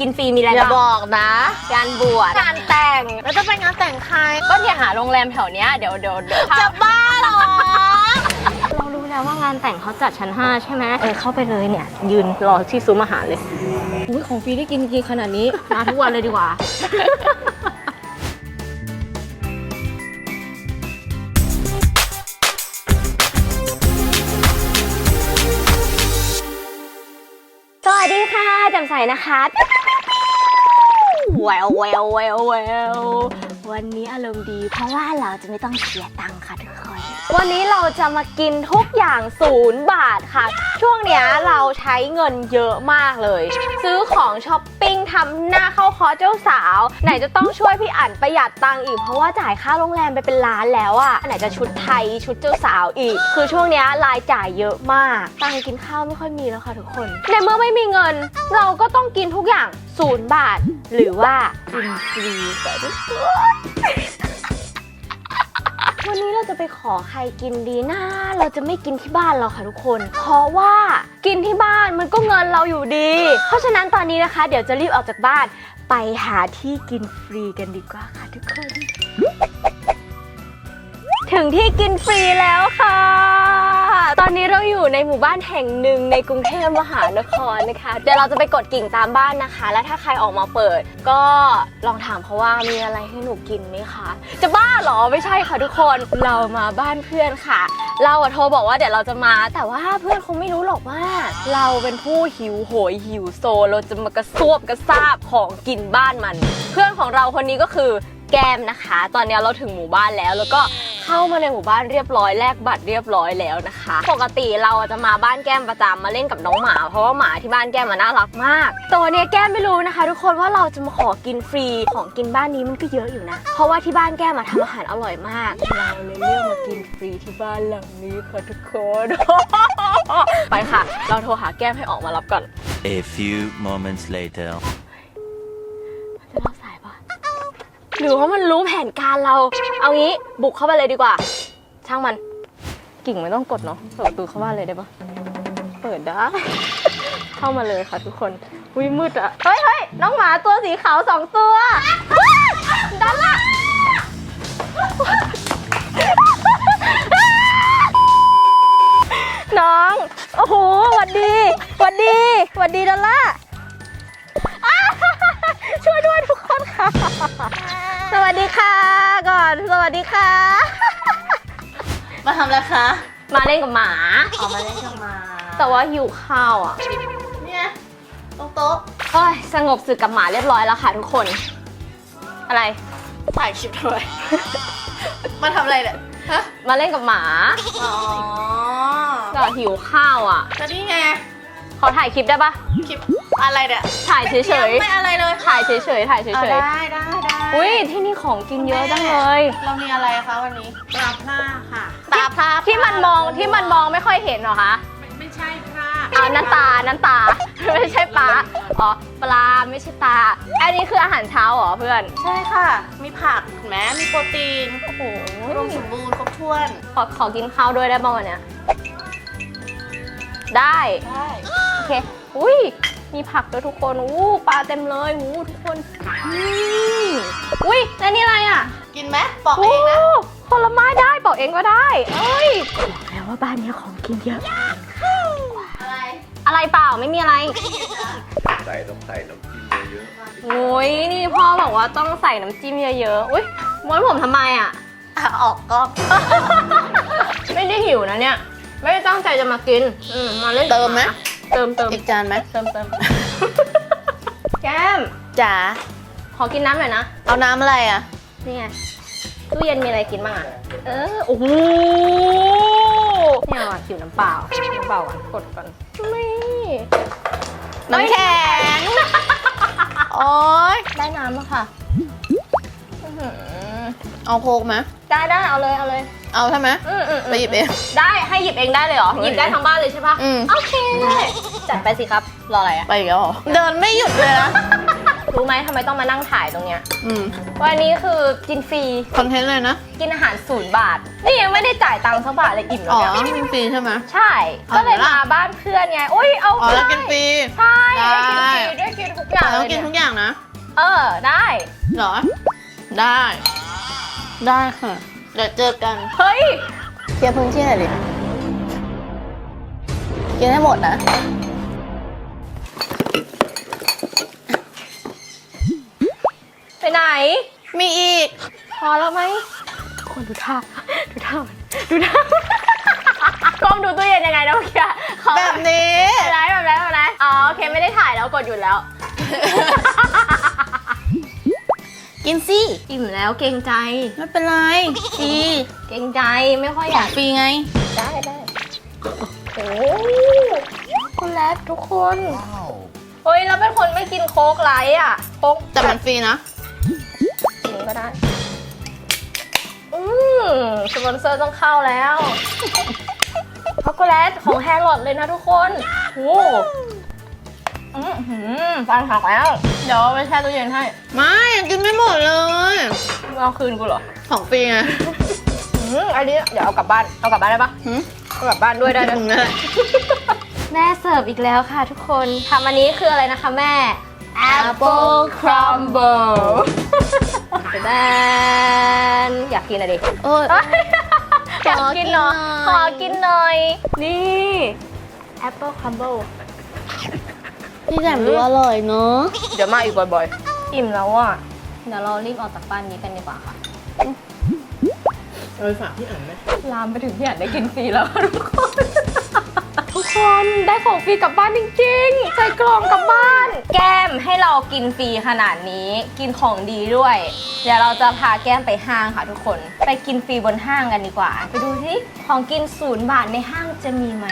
กินฟรีมีอะไรอย่าบบ้างอกนะ งานบวชงานแต่ง แล้วจะไปงานแต่งใครก็เนี่ยหาโรงแรมแถวเนี้ยเดี๋ยวเดี๋ยวเดี๋ยวพาจะบ้าเหรอ เรารู้แล้วว่างานแต่งเขาจัดชั้น 5 ใช่ไหมเออเข้าไปเลยเนี่ย ยืนรอที่ซุ้มอาหารเลย อุ้ยของฟรีได้กินกินขนาดนี้ มาทุกวันเลยดีกว่า ดีค่ะจำใสนะคะแววแววแววแวววันนี้อารมณ์ดี เพราะว่าเราจะไม่ต้องเสียตังค์ วันนี้เราจะมากินทุกอย่างศูนย์บาทค่ะ ช่วงเนี้ยเราใช้เงินเยอะมากเลย ซื้อของช้อปปิ้งทำหน้าเข้าคอเจ้าสาว ไหนจะต้องช่วยพี่อั๋นประหยัดตังค์อีก เพราะว่าจ่ายค่าโรงแรมไปเป็นล้านแล้วอะไหนจะชุดไทยชุดเจ้าสาวอีก คือช่วงเนี้ยรายจ่ายเยอะมาก ตังค์กินข้าวไม่ค่อยมีแล้วค่ะทุกคนในเมื่อไม่มีเงิน เราก็ต้องกินทุกอย่างศูนย์บาท หรือว่ากินฟรีค่ทุกคน วันนี้เราจะไปขอใครกินดีนะเราจะไม่กินที่บ้านเราค่ะทุกคน เพราะว่ากินที่บ้านมันก็เงินเราอยู่ดี เพราะฉะนั้นตอนนี้นะคะ เดี๋ยวจะรีบออกจากบ้าน ไปหาที่กินฟรีกันดีกว่าค่ะทุกคน ถึงที่กินฟรีแล้วค่ะ ตอนนี้เราอยู่ในหมู่บ้านแห่งหนึ่งในกรุงเทพมหานครนะคะ เดี๋ยวเราจะไปกดกิ่งตามบ้านนะคะ และถ้าใครออกมาเปิด ก็ลองถามเขาว่ามีอะไรให้หนูกินไหมคะ จะบ้าเหรอไม่ใช่ค่ะทุกคน เรามาบ้านเพื่อนค่ะ เราอะโทรบอกว่าเดี๋ยวเราจะมา แต่ว่าเพื่อนคงไม่รู้หรอกว่า เราเป็นผู้หิวโหยหิวโซ เราจะมากระซวบกระซาบของกินบ้านมัน เพื่อนของเราคนนี้ก็คือ แก้มนะคะ ตอนนี้เราถึงหมู่บ้านแล้ว แล้วก็เข้ามาในหมู่บ้านเรียบร้อยแลกบัตรเรียบร้อยแล้วนะคะ ปกติเราจะมาบ้านแก้มประจำมาเล่นกับน้องหมา เพราะว่าหมาที่บ้านแก้มมันน่ารักมากแต่วันนี้แก้มไม่รู้นะคะ ทุกคนว่าเราจะมาขอกินฟรีของกินบ้านนี้มันก็เยอะอยู่นะ เพราะว่าที่บ้านแก้มมาทำอาหารอร่อยมากเราเลยเลือกมากินฟรีที่บ้านหลังนี้ค่ะทุกคน ไปค่ะ เราโทรหาแก้มให้ออกมารับก่อน A few moments later. จะรับสายปะ หรือว่ามันรู้แผนการเรา เอางี้บุกเข้าไปเลยดีกว่า ช่างมัน กิ่งไม่ต้องกดเนาะเปิดประตูเข้าบ้านเลยได้ปะเปิดได้ เข้ามาเลยค่ะทุกคนวิมืดอะเฮ้ยเฮ้ยน้องหมาตัวสีขาวสองตัวด้านล่างน้อง โอ้โหหวัดดีหวัดดีหวัดดีดอลล่าช่วยด้วยทุกคนค่ะ สวัสดีค่ะก่อน สวัสดีค่ะ มาทำอะไรคะมาเล่นกับหมา ออกมาเล่นกับหมาแต่ว่าหิวข้าวอะเนี่ยตรงโต๊ะโอ้ยสงบศึกกับหมาเรียบร้อยแล้วค่ะทุกคน อะไร ถ่ายคลิปด้วย มาทำอะไรเนี่ยฮะมาเล่นกับหมาอ๋อแต่หิวข้าวอะ ก็นี่ไงขอถ่ายคลิปได้ปะคลิปอะไรเนี่ยถ่ายเฉยไม่อะไรเลยๆถ่ายเฉยๆ ถ่ายเฉเอายได้ได้ได้ๆ อุ้ยที่นี่ของกินเยอะจังเลย เรามีอะไรคะวันนี้ปลาพร่าค่ะ ตาพลาที่มันมองที่มันมองไม่ค่อยเห็นเหรอคะไม่ไม่ใช่พร่าเอานั่นตานั่นตา ไม่ใช่ปลา อ๋อ ปลาไม่ใช่ตา อันนี้คืออาหารเช้าเหรอเพื่อน ใช่ค่ะ มีผักเห็นไหมมีโปรตีนโอ้โหรวมสมบูรณ์ครบถ้วน ขอขอกินข้าวด้วยได้ป่าววันเนี้ยได้ ได้ โอเค อุ้ย มีผักด้วยทุกคนอู้ปลาเต็มเลยอู้ทุกคนอืมอุ้ยแล้วนี่อะไรอะกินไหมบอกเองนะโผลไม้ได้บอกเองก็ได้เอ้ยบอกแล้วว่าบ้านนี้ของกินเยอะอะไรอะไรเปล่าไม่มีอะไรใส่ต้องใส่น้ำจิ้มเยอะโอ้ยนี่พ่อบอกว่าต้องใส่น้ำจิ้มเยอะๆอุ้ยม้วนผมทำไมอะอะออกกล้องไม่ได้หิวนะเนี่ย ไม่ได้ตั้งใจจะมากิน อืมมาเล่นกับเติมไหมา เติมเติมอีกจานไหมเติมเติมแก้มจ๋าขอกินน้ำหน่อยนะ เอาน้ำอะไรอะ นี่ไงตู้เย็นมีอะไรกินบ้างอะ เออ โอ้โหเนี่ยว่ะหิวน้ำเปล่าน้ำเปล่าอะกดก่อนนี่น้ำแข็ง โอ๊ย ได้น้ำแล้วค่ะอื้อหือ เอาโค้กไหมได้ได้เอาเลยเอาเลย เอาใช่ไหมอืมอืมไปหยิบเอง ได้ให้หยิบเองได้เลยเหรอหยิบได้ทั้งบ้านเลยใช่ปะอืม โอเคจัดไปสิครับรออะไรอะไปอีกแล้วเหรอเดินไม่หยุดเลยนะรู้ไหมทำไมมต้องมานั่งถ่ายตรงเนี้ยอืมวันนี้คือกินฟรีคอนเทนต์เลยนะกินอาหารศูนย์บาท นี่ยังไม่ได้จ่ายตังค์สักบาทเลยอิ่มแล้อ๋วอเนี่ยกินฟรีใช่ไหม ใช่ เอาก็เลยเหรอมาบ้านเพื่อนไงอุ้ยเอาอ๋อแล้วได้กินฟรี ใช่ได้ได้กินฟรีได้กินทุกอย่างแล้วเลยกินเนี่ยทุกอย่างนะเออได้ เหรอ ได้ ได้ค่ะ เดี๋ยวเจอกัน เฮ้ย เคลียร์พื้นที่หน่อยดิกินให้หมดนะ ไปไหน มีอีก พอแล้วไหมคนดูท่า ดูท่าดูท่ากล้องดูตู้เย็นยังไงนะเมื่อกี้ขอแบบนี้ แบบไหนแบบไหนแบบไหนอ๋อโอเคไม่ได้ถ่ายแล้วกดหยุดแล้ว กินสิอิ่มแล้วเกรงใจ ไม่เป็นไรฟรีเกรงใจไม่ค่อยอขอยางกฟรีไง ได้ได้โอ้คุณแรดทุกคน เฮ้ยแล้วเป็นคนไม่กินโค้กไลท์อะโค้กแต่มันฟรีนะ กินก็ได้ อืมสปอนเซอร์ต้องเข้าแล้วช็อกโกแลตของแฮร์รอดเลยนะทุกคนโอ้ อือหือฟันหักแล้ว เดี๋ยวเอาไปแช่ตู้เย็นให้ ไม่ยังกินไม่หมดเลยมึงเอาคืนกูเหรอของฟรีไงอืมอันนี้เดี๋ยวเอากลับบ้าน เอากลับบ้านได้ปะหืมเอากลับบ้านด้วยได้ตนะรงนั้นแหละแม่เสิร์ฟอีกแล้วค่ะทุกคนทำอันนี้คืออะไรนะคะแม่ Apple Crumble แดนอยากกินอะดิโอ้ยอยากกินเนาะขขออกิกินนหหน่น่ออย ย นี่ Apple Crumble พี่แจ่มดูอร่อยเนาะเดี๋ยวมาอีกบ่อยๆ อิ่มแล้วอะ เดี๋ยวเรารีบออกจากบ้านนี้กันดีกว่าค่ะเอาไปฝากพี่อ่านไหมลามไปถึงที่อยากได้กินฟรีแล้วค่ะทุกคน ทุกคนได้ของฟรีกลับบ้านจริงๆ ใส่กล่องกลับบ้าน แก้มให้เรากินฟรีขนาดนี้ กินของดีด้วย เดี๋ยวเราจะพาแก้มไปห้างค่ะทุกคน ไปกินฟรีบนห้างกันดีกว่า ไปดูสิของกินศูนย์บาทในห้างจะมีไหม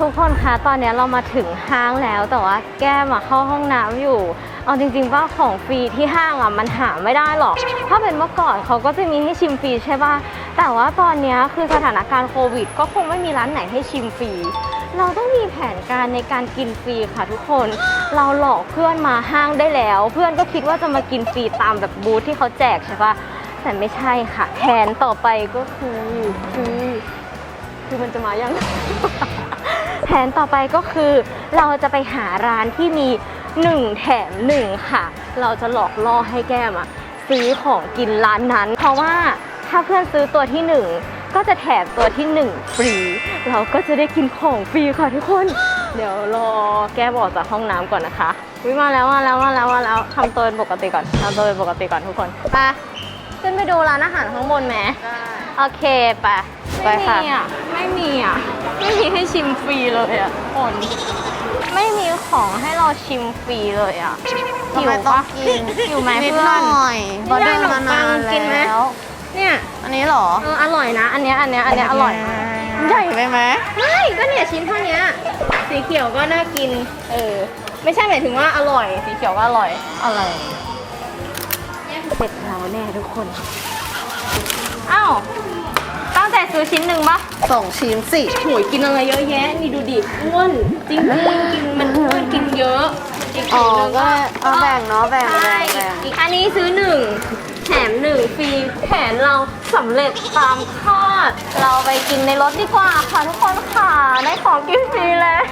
ทุกคนคะตอนนี้เรามาถึงห้างแล้วแต่ว่าแก้มอะเข้าห้องน้ำอยู่ เอาจริงๆว่าของฟรีที่ห้างอะมันหาไม่ได้หรอก ถ้าเป็นเมื่อก่อนเขาก็จะมีให้ชิมฟรีใช่ป่ะแต่ว่าตอนนี้คือสถานการณ์โควิด ก็คงไม่มีร้านไหนให้ชิมฟรีเราต้องมีแผนการในการกินฟรีค่ะทุกคน เราหลอกเพื่อนมาห้างได้แล้ว เพื่อนก็คิดว่าจะมากินฟรีตามแบบบูธที่เขาแจกใช่ป่ะแต่ไม่ใช่ค่ะแผนต่อไปก็คือคือคือมันจะมายัง ผนต่อไปก็คือเราจะไปหาร้านที่มี 1 แถม 1 ค่ะ เราจะหลอกล่อให้แก้มอะซื้อของกินร้านนั้น เพราะว่าถ้าเพื่อนซื้อตัวที่ 1 ก็จะแถมตัวที่ 1 ฟรี เราก็จะได้กินของฟรีค่ะทุกคน เดี๋ยวรอแก้มออกจากห้องน้ำก่อนนะคะวิมาแล้วมาแล้วมาแล้วมาแล้วทำตัวเป็นปกติก่อนทำตัวเป็นปกติก่อนทุกคนไป ขึ้นไปดูร้านอาหารข้างบนไหมโอเคไปไปค่ะ ไม่มีอะ ไม่มีให้ชิมฟรีเลยอะทุกคนไม่มีของให้เราชิมฟรีเลยอะทำไมต้องกินหิวไหมนิดเพื่หอนน่อยเพราะเดินมานานกินไหมแล้ว เนี่ย อันนี้เหรอเอออร่อยนะ อันเนี้ยอันเนี้ยอันเนี้ยอร่อยใหญ่ไปไหมไม่ก็เนี่ยชิ้นเท่านี้สีเขียวก็น่ากิน เออ ไม่ใช่หมายถึงว่าอร่อย สีเขียวก็อร่อยอะไร เสร็จแล้วแน่ทุกคน อ้าว ตั้งใจซื้อชิ้นหนึ่งปะสองชิ้นสิโหยกินอะไรเยอะแยะ นี่ดูดิอ้วนจริงๆกินมันอ้วนกินเยอะอีกอ๋อถุงหนึ่งก็เอาแบ่งเนาะแบ่งใช่แบ่งแบ่งอีกอันนี้ซื้อหนึ่งแถมหนึ่งฟรีแผนเราสำเร็จตามคาด เราไปกินในรถดีกว่าค่ะทุกคนค่ะได้ของกินฟรีแล้ว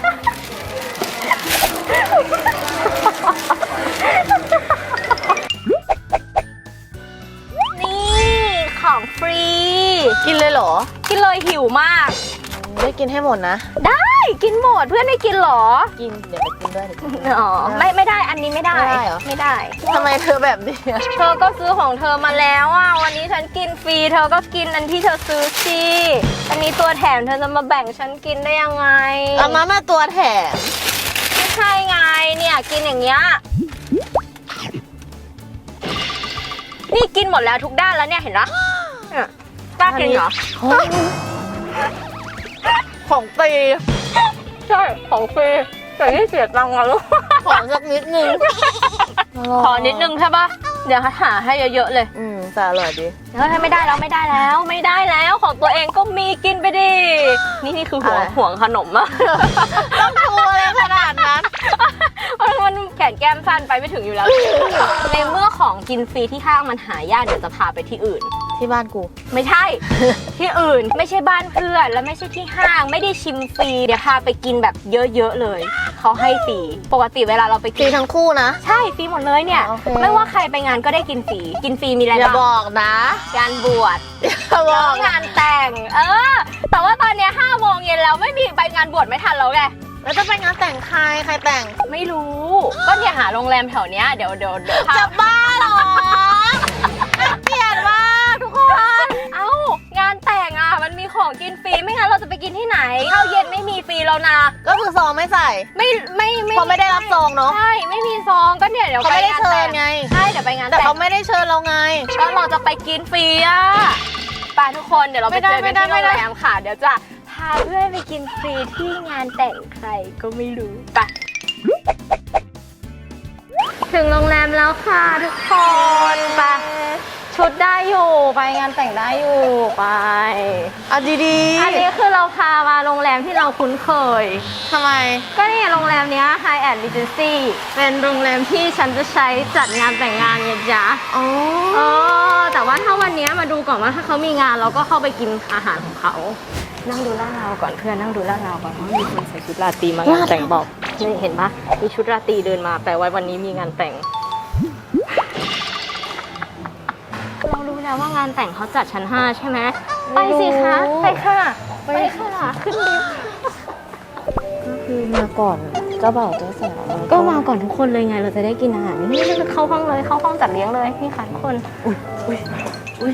ฟรี กินเลยเหรอ กินเลยหิวมากไม่กินให้หมดนะ ได้กินหมดเพื่อนไม่กินเหรอ กินเดี๋ยวไปกินด้วยเดี๋ยวกินด้วย อ๋อไม่ไม่ได้อันนี้ไม่ได้ไม่ได้เหรอ ไม่ได้ ทำไมเธอแบบนี้อะเธอก็ซื้อของเธอมาแล้วอะวันนี้ฉันกินฟรี เธอก็กินอันที่เธอซื้อสิอันนี้ตัวแถมเธอจะมาแบ่งฉันกินได้ยังไงเอามามาตัวแถมไม่ใช่ไงเนี่ยกินอย่างเงี้ยนี่กินหมดแล้วทุกด้านแล้วเนี่ยเห็นปะ เนี่ยกล้ากินเหรอ ของฟรีใช่ ของฟรีแต่นี่เสียตังค์อะลูกขอสักนิดนึงขอนิดนึงใช่ปะเดี๋ยวหาให้เยอะๆเลย อืมแต่อร่อยดีเฮ้ยไม่ได้แล้วไม่ได้แล้ว ไม่ได้แล้วของตัวเองก็มีกินไปดิ นี่นี่คือห่วงอะไรห่วงขนมอะต้องชูอะไรขนาดนั้นมันมันแกะแก้มฟันไปไม่ถึงอยู่แล้ว ในเมื่อของกินฟรีที่ห้างมันหายากเดี๋ยวจะพาไปที่อื่น ที่บ้านกู ไม่ใช่ ที่อื่นไม่ใช่บ้านเพื่อนและไม่ใช่ที่ห้างไม่ได้ชิมฟรีเดี๋ยวพาไปกินแบบเยอะๆเลยเขาให้ฟรีปกติเวลาเราไปฟกิรีนทั้งคู่นะ ใช่ฟรีหมดเลยเนี่ย โอเค ไม่ว่าใครไปงานก็ได้กินฟรีกินฟรีมีอะไรอย่าบบ้างอกนะงานบวช อย่าบอกงานแต่ง เออ แต่ว่าตอนเนี้ย5โมงเย็นแล้วไม่มีไปงานบวชไม่ทันแล้วไง แล้วจะไปงานแต่งใครใครแต่งไม่รู้ ก็เนี่ยหาโรงแรมแถวเนี้ยเดี๋ยวเดี๋ยวเดี๋ยวพาจะบ้า ของกินฟรีไม่งั้นเราจะไปกินที่ไหนข้าวเย็นไม่มีฟรีแล้วนะ ก็คือซองไม่ใส่ ไม่ไม่ไม่เพราะไม่ได้รับซองเนอะ ใช่ไม่มีซองก็เนี่ยเดี๋ยวเขาไม่ได้ปงนเชิญแต่ไง ใช่เดี๋ยวไปงานแต่แต่งเขาไม่ได้เชิญเราไง แล้วเราจะไปกินฟรีอะไปทุกคนเดี๋ยวเราไปไม่ได้เจอกันที่ไม่โรได้งแรมค่ะ เดี๋ยวจะพาเพื่อนไปกินฟรีที่งานแต่งใครก็ไม่รู้ไปถึงโรงแรมแล้วค่ะทุกคนไป ชุดได้อยู่ไปงานแต่งได้อยู่ไป อะดีอันนี้คือเราพามาโรงแรมที่เราคุ้นเคยๆทำไม ก็เนี่ยโรงแรมเนี้ย High and Regency เป็นโรงแรมที่ฉันจะใช้จัดงานแต่งงานไงจ๊ะอ๋อเออแต่ว่าถ้าวันเนี้ยมาดูก่อนว่าถ้าเขามีงานเราก็เข้าไปกินอาหารของเขา นั่งดูลาดเราก่อนเพื่อนนั่งดูลาดเราก่อนเพราะมีคนใส่ชุดราตรีมางานแต่งบอกนี่เห็นปะมีชุดราตรีเดินมาแปลว่าวันนี้มีงานแต่ง เรารู้แล้วว่างานแต่งเขาจัดชั้นห้าใช่ไหมไปสิคะไปค่ะไปค่ะขึ้นลิฟต์คือมาก่อนเจ้าบ่าวเจ้าสาวก็มาก่อนทุกคนเลยไงเราจะได้กินอาหารนี่เข้าห้องเลยเข้าห้องจัดเลี้ยงเลยนี่ค่ะทุกคนอุ้ยอุ้ยอุ้ย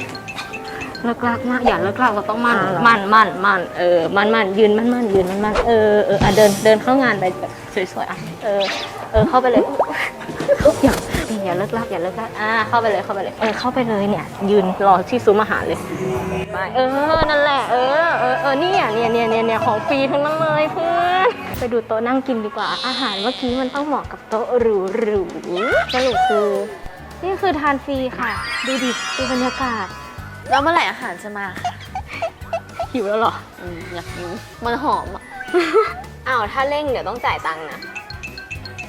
เลิกลากมากอย่าเลิกลากเราต้องมั่นมั่นมั่นมั่นเออมั่นมั่นยืนมั่นมั่นยืนมั่นมั่นเออเอออะเดินเดินเข้างานไปแบบสวยๆอะเออเออเข้าไปเลยอย่าอย่าเลิกลากอย่าเลิกลากอ่าเข้าไปเลยเข้าไปเลย เออเข้าไปเลยเนี่ย ยืนรอที่ซุ้มอาหารเลยไปเออนั่นแหละเออเออเออเนี่ยเนี่ยเนี่ยเนี่ยเนี่ยของฟรีทั้งนั้นเลยเพื่อนไปดูโต๊ะนั่งกินดีกว่าอาหารเมื่อกี้มันต้องเหมาะกับโต๊ะหรูหรูๆสรุปคือนี่คือทานฟรีค่ะ ดูดิดูบรรยากาศแล้วเมื่อไหร่อาหารจะมาคะหิวแล้วเหรออืมอยากกินมันหอมอะอ้าวถ้าเร่งเดี๋ยวต้องจ่ายตังค์นะ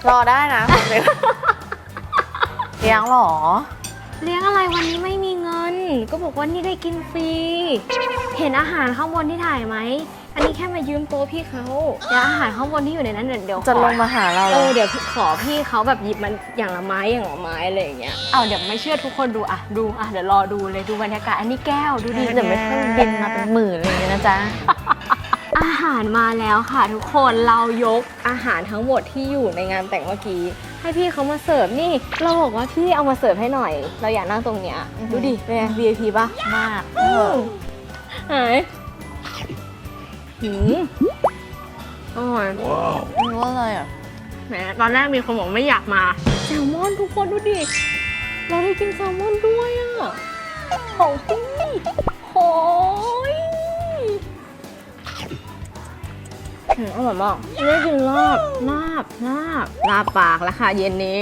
รอได้นะ เลี้ยงเหรอ เลี้ยงอะไรวันนี้ไม่มีเงิน ก็บอกว่านี่ได้กินฟรี เห็นอาหารข้างบนที่ถ่ายไหม อันนี้แค่มายืมโต๊ะพี่เขาเดี๋ยวอาหารข้างบนที่อยู่ในนั้นเดี๋ยวเดี๋ยวขอจะลงมาหาเราเหรเอออเดี๋ยวพี่ขอพี่เขาแบบหยิบมันอย่างละไม้อย่างละไม้อะไรอย่างเงี้ยเอาเดี๋ยวไม่เชื่อทุกคนดูอะดูอะเดี๋ยวรอดูเลยดูบรรยากาศอันนี้แก้วดูดิเดี๋ยวไม่ต้องบินมาเป็นหมื่นเลยนะจ๊ะ อาหารมาแล้วค่ะทุกคนเรายกอาหารทั้งหมดที่อยู่ในงานแต่งเมื่อกี้ ให้พี่เขามาเสิร์ฟนี่ เราบอกว่าพี่เอามาเสิร์ฟให้หน่อย เราอยากนั่งตรงเนี้ยอือหือดูดิเป็นไง VIP ป่ะมากอืมหายหืมอร่อยไม่รู้อะไรอะแหมตอนแรกมีคนบอกไม่อยากมาแซลมอนทุกคนดูดิ เราได้กินแซลมอนด้วยอะของพี่โอ้ย อืมอร่อยมากได้กินลาบลาบลาบลาบปากแล้วค่ะเย็นนี้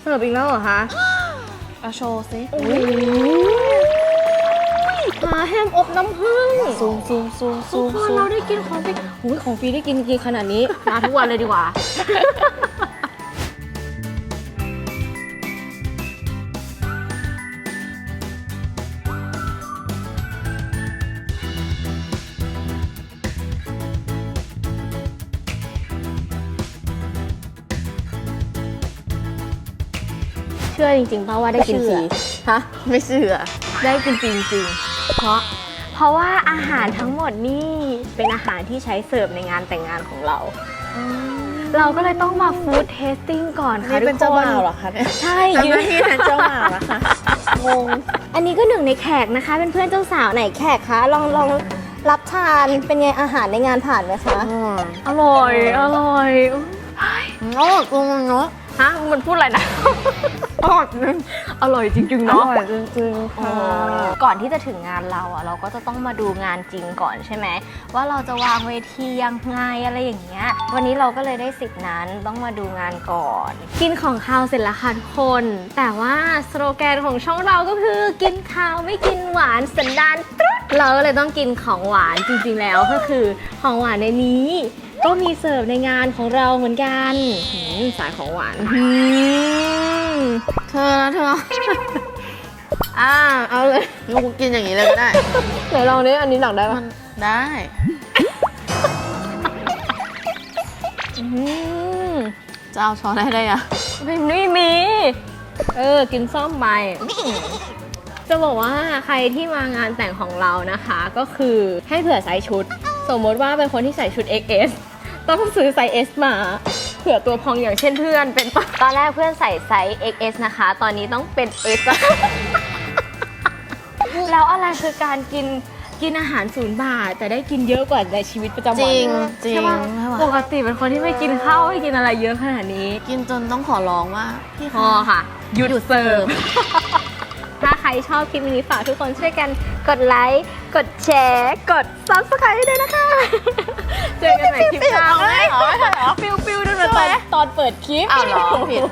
เสิร์ฟอีกแล้วเหรอคะเอาโชว์สิโอ้ยปลาแฮมอบน้ำผึ้งซูมซูมซูมทุซูกมคนซูมเราได้กินของฟรีอุ้ยของฟรีได้กินจริงๆขนาดนี้มาทุกวันเลยดีกว่า ชื่อจริงๆป่าว่าได้กินฟรีฮะไม่เชื่อ ได้กินฟรีจริงๆเพราะเพราะว่าอาหารทั้งหมดนี่เป็นอาหารที่ใช้เสิร์ฟในงานแต่งงานของเรา เราก็เลยต้องมาฟู้ดเทสติ้งก่อนค่ะนี่เป็นทุกเจ้าคนบ่าวเหรอคะเนี่ยใช่ทำยืหน้านที่แทนเจ้าบ่าวนะคะงงอันนี้ก็หนึ่งในแขกนะคะ เป็นเพื่อนเจ้าสาวไหนแขกคะลองลองรับทานเป็นไงอาหารในงานผ่านไหมคะอร่อยอร่อยโอ้กงเนาะฮะมันพูดอะไรนะ อร่อยจริงอร่อยจริงๆอเนาะ ร่อยจริงๆค่ะ ก่อนที่จะถึงงานเราอะ เราก็จะต้องมาดูงานจริงก่อนใช่ไหม ว่าเราจะวางเวทียังไงอะไรอย่างเงี้ย วันนี้เราก็เลยได้สิทธินั้นต้องมาดูงานก่อน กินของคาวเสร็จแล้วค่ะทุกคน แต่ว่าสโลแกนของช่องเราก็คือกินคาวไม่กินหวานสันดานตรึ๊ดเราก็เลยต้องกินของหวานจริงๆแล้วก็คือของหวานในนี้ ก็มีเสิร์ฟในงานของเราเหมือนกันหืมสายของหวาน อืม เธอนะเธอ อ่าเอาเลยลูกกินอย่างนี้เลยก็ได้ ไหนลองดิอันนี้หนักได้ปะได้อืมจะเอาช้อนให้ได้อะไม่ไม่มี เออ กินซ่อมไป จะบอกว่าใครที่มางานแต่งของเรานะคะ ก็คือให้เผื่อไซส์ชุด สมมติว่าเป็นคนที่ใส่ชุด XS ต้องซื้อไซส์ S มาเผื่อตัวพองอย่างเช่นเพื่อนเป็นปะตอนแรกเพื่อนใส่ไซส์ XS นะคะ ตอนนี้ต้องเป็น S อะแล้วอะไรคือการกินกินอาหารศูนย์บาท แต่ได้กินเยอะกว่าในชีวิตประจำวันจริงจริงใช่ปะไม่ไหวปกติเป็นคนที่ไม่กินข้าวไม่กินอะไรเยอะขนาดนี้กินจนต้องขอร้องว่าพี่พอคะค่ะ หยุดเสิร์ฟถ้าใค รชอบคลิปนี้ฝากทุกคนช่วยกันกดไลค์กดแชร์กด subscribe ด้วยนะคะ เจอกันใหม่คลิปหน้าเอาไหมเอาไหมเอาไหมฟิวฟิวๆด้วยนะตอนตอนเปิดคลิป อ้าวเหรอผิด